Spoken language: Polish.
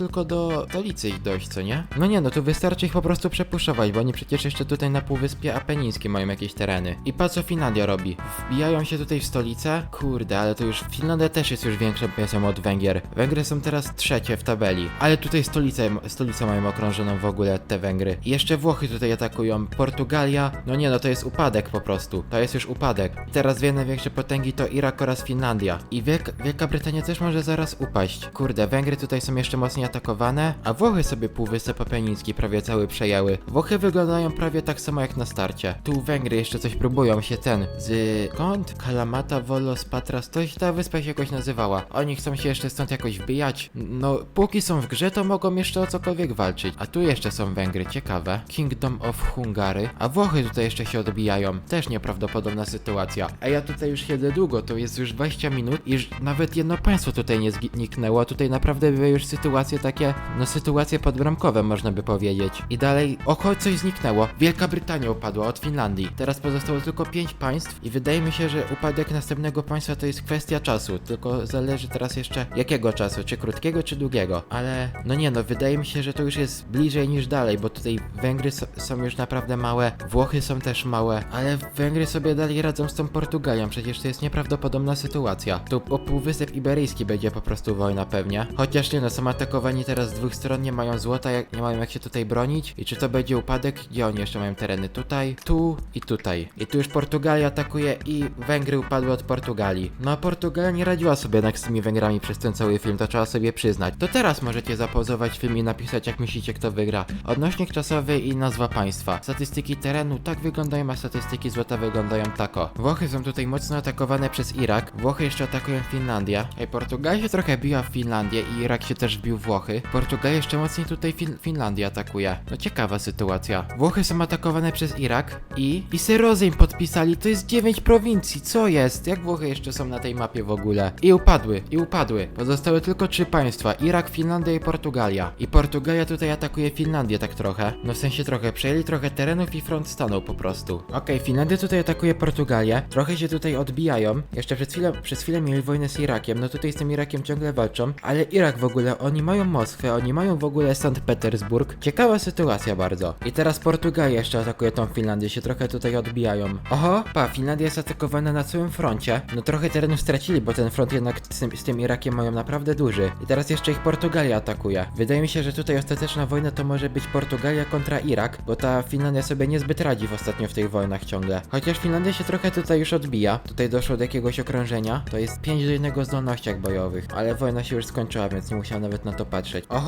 tylko do stolicy ich dojść, co nie? No nie, no tu wystarczy ich po prostu przepuszować, bo oni przecież jeszcze tutaj na Półwyspie Apenińskim mają jakieś tereny. I pa co Finlandia robi? Wbijają się tutaj w stolicę? Kurde, ale to już Finlandia też jest już większą piesą od Węgier. Węgry są teraz trzecie w tabeli, ale tutaj stolicę, stolicę mają okrążoną w ogóle te Węgry. I jeszcze Włochy tutaj atakują, Portugalia, no nie no, to jest upadek po prostu. To jest już upadek. Teraz dwie największe potęgi to Irak oraz Finlandia. I Wielka, Wielka Brytania też może zaraz upaść. Kurde, Węgry tutaj są jeszcze mocniej atakowane, a Włochy sobie Półwysep Apeniński prawie cały przejęły. Włochy wyglądają prawie tak samo jak na starcie. Tu Węgry jeszcze coś próbują się ten z kąt Kalamata, Volos, Patras, coś ta wyspa się jakoś nazywała. Oni chcą się jeszcze stąd jakoś wbijać. No, póki są w grze, to mogą jeszcze o cokolwiek walczyć. A tu jeszcze są Węgry, ciekawe. Kingdom of Hungary, a Włochy tutaj jeszcze się odbijają. Też nieprawdopodobna sytuacja. A ja tutaj już siedzę długo, to jest już 20 minut i nawet jedno państwo tutaj nie zniknęło. Tutaj naprawdę były już sytuacje takie, no sytuacje podbramkowe można by powiedzieć. I dalej, oko coś zniknęło. Wielka Brytania upadła od Finlandii. Teraz pozostało tylko 5 państw i wydaje mi się, że upadek następnego państwa to jest kwestia czasu. Tylko zależy teraz jeszcze jakiego czasu, czy krótkiego, czy długiego. Ale no nie no, wydaje mi się, że to już jest bliżej niż dalej, bo tutaj Węgry s- są już naprawdę małe, Włochy są też małe, ale Węgry sobie dalej radzą z tą Portugalią, przecież to jest nieprawdopodobna sytuacja. Tu po Półwysep Iberyjski będzie po prostu wojna pewnie. Chociaż nie no, są atakowani teraz z dwóch stron, nie mają złota, jak, nie mają jak się tutaj bronić. I czy to będzie upadek? Gdzie oni jeszcze mają tereny? Tutaj, tu i tutaj. I tu już Portugalia atakuje i Węgry upadły od Portugalii. No a Portugalia nie radziła sobie jednak z tymi Węgrami przez ten cały film, to trzeba sobie przyznać. To teraz możecie zapauzować film i napisać jak myślicie kto wygra. Odnośnik czasowy i nazwa państwa. Statystyki terenu tak wyglądają, a statystyki złota wyglądają tako. Włochy są tutaj mocno atakowane przez Irak. Włochy jeszcze atakują Finlandię. Ej, Portugalia się trochę biła w Finlandię i Irak się też wbił w Włochy. Portugalia jeszcze mocniej tutaj fin Finlandię atakuje. No ciekawa sytuacja. Włochy są atakowane przez Irak i... I Serozejm podpisali, to jest 9 prowincji, co jest? Jak Włochy jeszcze są na tej mapie w ogóle? I upadły, i upadły. Pozostały tylko trzy państwa, Irak, Finlandia i Portugalia. I Portugalia tutaj atakuje Finlandię tak trochę. No w sensie trochę, przejęli trochę terenów i front stanął po prostu. Okej, Finlandia tutaj atakuje Portugalię, trochę się tutaj odbijają. Jeszcze przez chwilę, przez chwilę mieli wojnę z Irakiem, no tutaj z tym Irakiem ciągle walczą, ale Irak w ogóle, oni mają Moskwę, oni mają w ogóle Sankt Petersburg. Ciekawa sytuacja bardzo. I teraz Portugalia jeszcze atakuje tą Finlandię, się trochę tutaj odbijają. Oho, pa, Finlandia jest atakowana na całym froncie. No trochę terenów stracili, bo ten front jednak z tym, z tym Irakiem mają naprawdę duży. I teraz jeszcze ich Portugalia atakuje. Wydaje mi się, że tutaj ostateczna wojna to może być Portugalia kontra Irak, bo ta Finlandia sobie niezbyt radzi w ostatnio w tych wojnach ciągle. Chociaż Finlandia się trochę tutaj już odbija. Tutaj doszło do jakiegoś okrążenia. To jest 5 do 1 zdolnościach bojowych. Ale wojna się już skończyła, więc nie musiałem nawet na to patrzeć. Oho,